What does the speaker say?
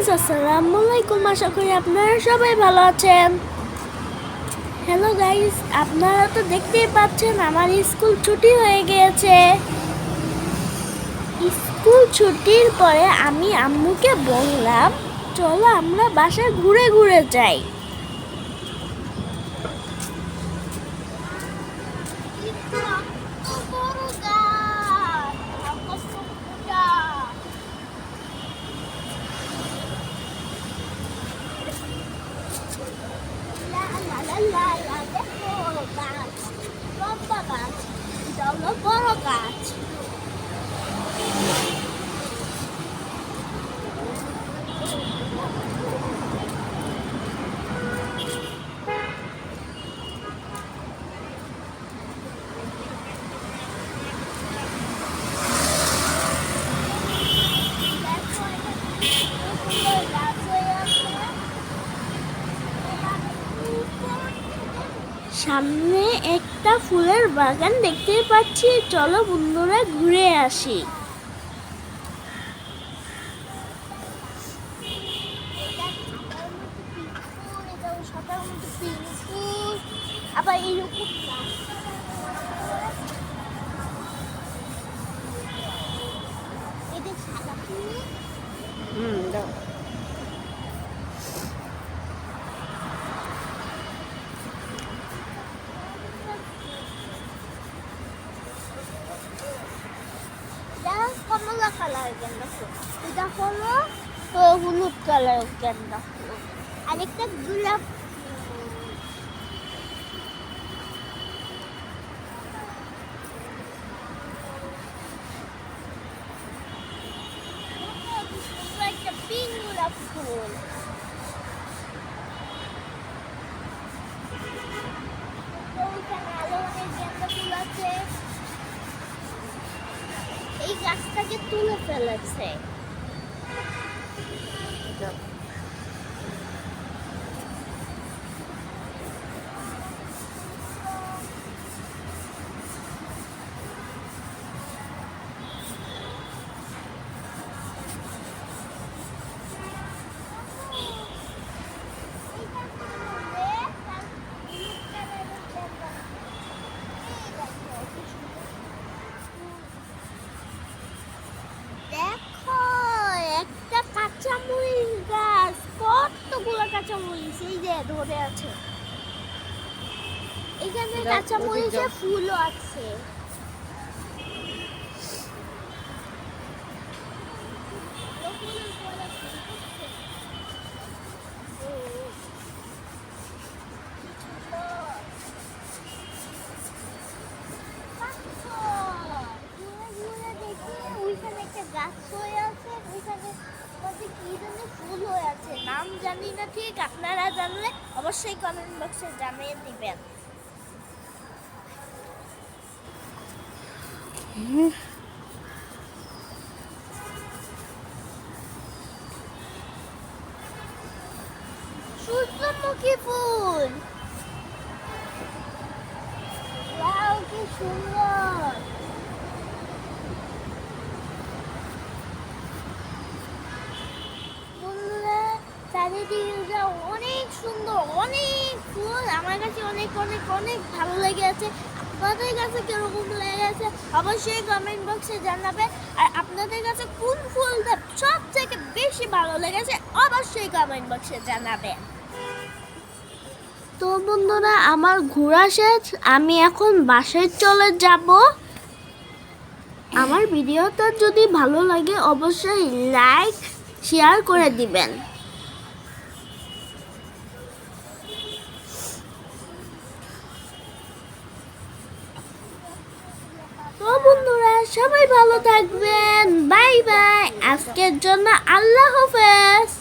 Guys আসসালামু আলাইকুম। আশা করি আপনারা সবাই ভালো আছেন। হ্যালো গাইজ আপনারা তো দেখতেই পাচ্ছেন, আমার স্কুল ছুটি হয়ে গিয়েছে। স্কুল ছুটির পরে আমি আম্মুকে বললাম, চলো আমরা বাসায় ঘুরে ঘুরে যাই। গাছ লম্বা গাছ এটা হলো বড় গাছ দেখো এটা গাছ হয়ে আছে সামনে একটা ফুলের বাগান দেখতে পাচ্ছি। চলো বন্ধুরা ঘুরে আসি। আবার এরকম কমলা কালার গেন্দা ফুল এটা হলো হলুদ কালার গেন্দা ফুল আরেকটা গোলাপ। একটা পিঙ্ক গোলাপ ফুল ওইখানে আলো অনেক গেন্দা ফুল আছে এই গাছটাকে তুলে ফেলেছে। কাঁচামরিচ এই যে ধরে আছে এখানে যাও, কাঁচামরিচের ওদিক যাও। ফুলও আছে নাম জানি না ঠিক, আপনারা জানলে অবশ্যই কমেন্ট বক্সে জানিয়ে দিবেন। সূর্যমুখী ফুল। কি সুন্দর বন্ধুরা চারিদিকে অনেক সুন্দর, অনেক ফুল। আমার কাছে অনেক অনেক অনেক ভালো লেগে আছে। আপনাদের কাছে কীরকম লেগে আছে অবশ্যই কমেন্ট বক্সে জানাবে। আর আপনাদের কাছে কোন ফুলটা সব থেকে বেশি ভালো লেগেছে অবশ্যই কমেন্ট বক্সে জানাবেন তো বন্ধুরা, আমার ঘোরা শেষ। আমি এখন বাসায় চলে যাব। আমার ভিডিওটা যদি ভালো লাগে, অবশ্যই লাইক শেয়ার করে দিবেন। সবাই ভালো থাকবেন। Bye bye. আজকের জন্য আল্লাহ হাফেজ।